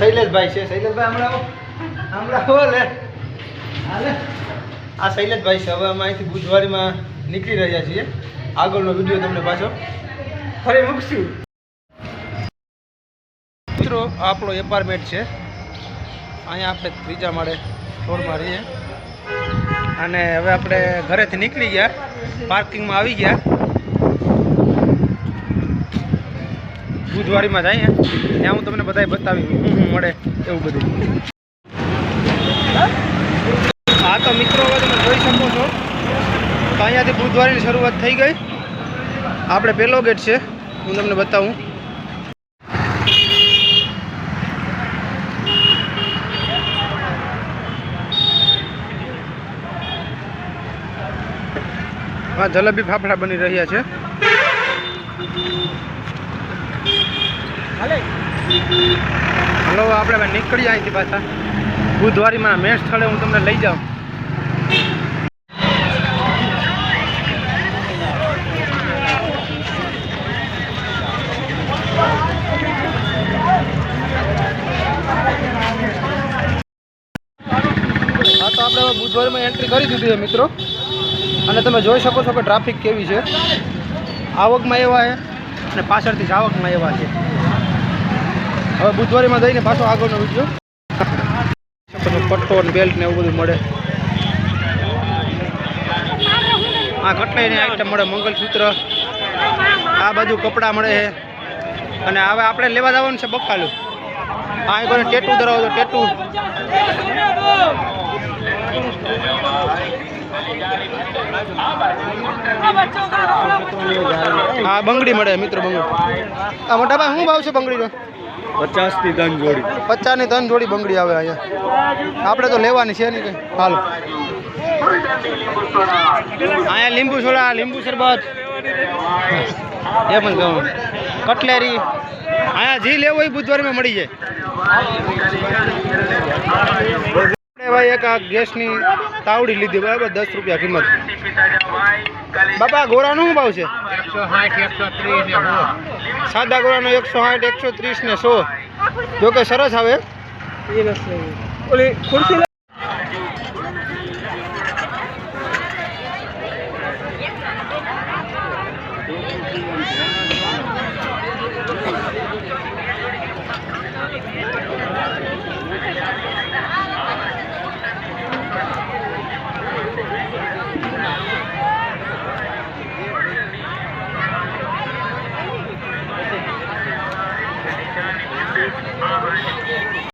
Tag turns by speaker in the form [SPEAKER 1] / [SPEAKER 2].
[SPEAKER 1] શૈલેષભાઈ છે શૈલેષભાઈ હમણાં હમણાં લે. આ શૈલેષભાઈ છે હવે અમે અહીંથી બુધવારીમાં નીકળી રહ્યા છીએ. આગળનો વીડિયો તમને પાછો ફરી મૂકશું. મિત્રો આપણો એપાર્ટમેન્ટ છે. અહીંયા આપણે ત્રીજા માળે ફ્લોરમાં રહીએ. અને હવે આપણે ઘરેથી નીકળી ગયા. પાર્કિંગમાં આવી ગયા. બુધવારીમાં જઈએ ત્યાં હું તમને બધાય બતાવી શું શું મળે એવું બધું. હા, તો મિત્રો, હવે તમે જોઈ શકો છો તો અહીંયાથી બુધવારીની શરૂઆત થઈ ગઈ. આપણે પહેલો ગેટ છે, હું તમને બતાવું. હા, જલેબી ફાફડા બની રહ્યા છે. હલો. આપણે નીકળી અહીંથી પાછા. બુધવારીમાં મેં સ્થળે હું તમને લઈ જાઉં. હા, તો આપણે બુધવારમાં એન્ટ્રી કરી દીધી છે, મિત્રો. અને તમે જોઈ શકો છો કે ટ્રાફિક કેવી છે. આવકમાં એવા છે અને પાછળથી જ આવકમાં એવા છે. હવે બુધવારીમાં જઈને પાછો આગળનો વીડિયો. પટ્ટો અને બેલ્ટ ને એવું બધું મળે. આ કટલાઈની આઈટમ મળે, મંગલસૂત્ર. આ બાજુ કપડાં મળે છે. અને હવે આપણે લેવા જવાનું છે બકાલું. આ એક ટેટુ ધરાવો તો ટેટુ હા બંગડી મળે, મિત્રો બંગડી. આ મોટા ભાઈ શું ભાવ છે બંગડીનો?
[SPEAKER 2] પચાસથી ત્રણ જોડી.
[SPEAKER 1] પચાસની ત્રણ જોડી બંગડી આવે અહીંયા. આપણે તો લેવાની છે નહીં કઈ. હાલો. અહીંયા લીંબુ સોડા લીંબુ શરબત. એ પણ કહું. કટલેરી. અહીંયા જી લેવું હોય બુધવારમાં મળી જાય. ભાઈ એક આ ગેસની તાવડી લીધી બરાબર? દસ રૂપિયા કિંમત. બાપા ગોરાનો શું ભાવ છે? સાદા ગોળાનો એકસો આઠ એકસો ત્રીસ ને સો. જોકે સરસ આવે. ઓલી ખુરશી